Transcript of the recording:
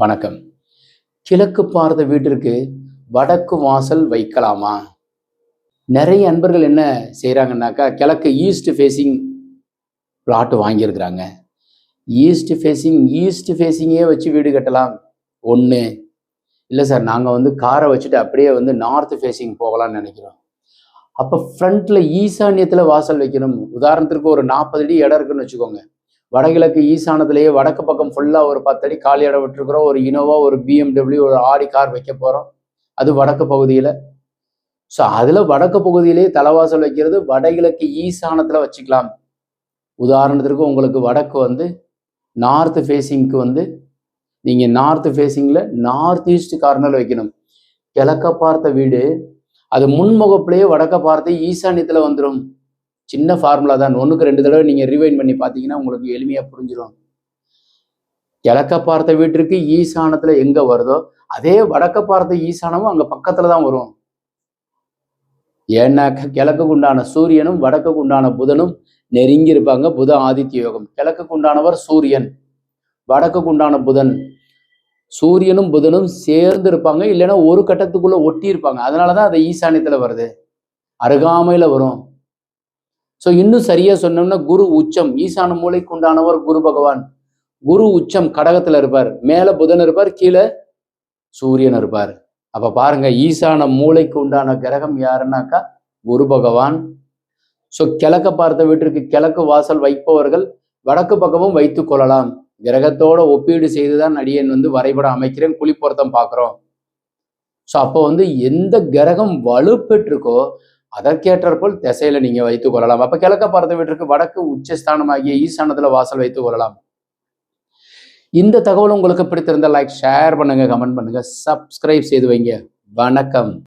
வணக்கம். கிழக்கு பார்த்த வீட்டிற்கு வடக்கு வாசல் வைக்கலாமா? நிறைய அன்பர்கள் என்ன செய்கிறாங்கன்னாக்கா கிழக்கு ஈஸ்ட் ஃபேஸிங் பிளாட் வாங்கியிருக்கிறாங்க. ஈஸ்ட் ஃபேஸிங் ஈஸ்ட் ஃபேஸிங்கே வச்சு வீடு கட்டலாம். ஒன்று இல்லை சார் நாங்கள் வந்து காரை வச்சுட்டு அப்படியே வந்து நார்த் ஃபேஸிங் போகலாம்னு நினைக்கிறோம். அப்போ ஃப்ரண்ட்டில் ஈசான்யத்தில் வாசல் வைக்கணும். உதாரணத்திற்கு ஒரு நாற்பது அடி இடம் இருக்குன்னு வச்சுக்கோங்க. வடகிழக்கு ஈசானத்திலேயே வடக்கு பக்கம் ஃபுல்லாக ஒரு பத்தடி காலி இடம் விட்டுருக்குறோம். ஒரு இனோவா ஒரு பிஎம்டபிள்யூ ஒரு ஆடி கார் வைக்க போகிறோம் அது வடக்கு பகுதியில். ஸோ அதில் வடக்கு பகுதியிலேயே தலைவாசல் வைக்கிறது வடகிழக்கு ஈசானத்தில் வச்சுக்கலாம். உதாரணத்திற்கு உங்களுக்கு வடக்கு வந்து நார்த் ஃபேஸிங்க்கு வந்து நீங்கள் நார்த் ஃபேஸிங்கில் நார்த் ஈஸ்ட் கார்னர் வைக்கணும். கிழக்க பார்த்த வீடு அது முன்முகப்பிலேயே வடக்க பார்த்து ஈசானியத்தில் வந்துடும் சின்ன ஃபார்முலா தான். ஒன்றுக்கு ரெண்டு தடவை நீங்கள் ரிவைன் பண்ணி பார்த்தீங்கன்னா உங்களுக்கு எளிமையாக புரிஞ்சிடும் கிழக்க பார்த்த வீட்டிற்கு ஈசானத்தில் எங்கே வருதோ அதே வடக்க பார்த்த ஈசானமும் அங்கே பக்கத்தில் தான் வரும். ஏன்னாக்க கிழக்குக்கு உண்டான சூரியனும் வடக்குக்கு உண்டான புதனும் நெருங்கி இருப்பாங்க புத ஆதித்ய யோகம். கிழக்குக்கு உண்டானவர் சூரியன் வடக்குக்கு உண்டான புதன். சூரியனும் புதனும் சேர்ந்து இருப்பாங்க இல்லைன்னா ஒரு கட்டத்துக்குள்ள ஒட்டி இருப்பாங்க அதனால தான் அது ஈசானியத்தில் வருது. அருகாமையில் வரும். ஸோ இன்னும் சரியா சொன்னோம்னா குரு உச்சம். ஈசான மூளைக்கு உண்டானவர் குரு பகவான். குரு உச்சம் கடகத்துல இருப்பார். மேல புதன் இருப்பார் கீழே சூரியன் இருப்பார். அப்ப பாருங்க ஈசான மூளைக்கு உண்டான கிரகம் யாருன்னாக்கா? குரு பகவான். ஸோ கிழக்க பார்த்த வீட்டிற்கு கிழக்கு வாசல் வைப்பவர்கள் வடக்கு பக்கமும் வைத்து கொள்ளலாம். கிரகத்தோட ஒப்பீடு செய்துதான் அடியன் வந்து வரைபடம் அமைக்கிறேன் குளிப்பொருத்தம் பார்க்குறோம். ஸோ அப்போ வந்து எந்த கிரகம் வலுப்பெற்றிருக்கோ அதற்கேற்றற்போல் திசையில நீங்க வைத்துக் கொள்ளலாம். அப்ப கிழக்க பார்த்த வீட்டிற்கு வடக்கு உச்சஸ்தானமாகிய ஈசானத்துல வாசல் வைத்துக் கொள்ளலாம். இந்த தகவல் உங்களுக்கு பிடித்திருந்த லைக் ஷேர் பண்ணுங்க கமெண்ட் பண்ணுங்க சப்ஸ்கிரைப் செய்து வைங்க. வணக்கம்.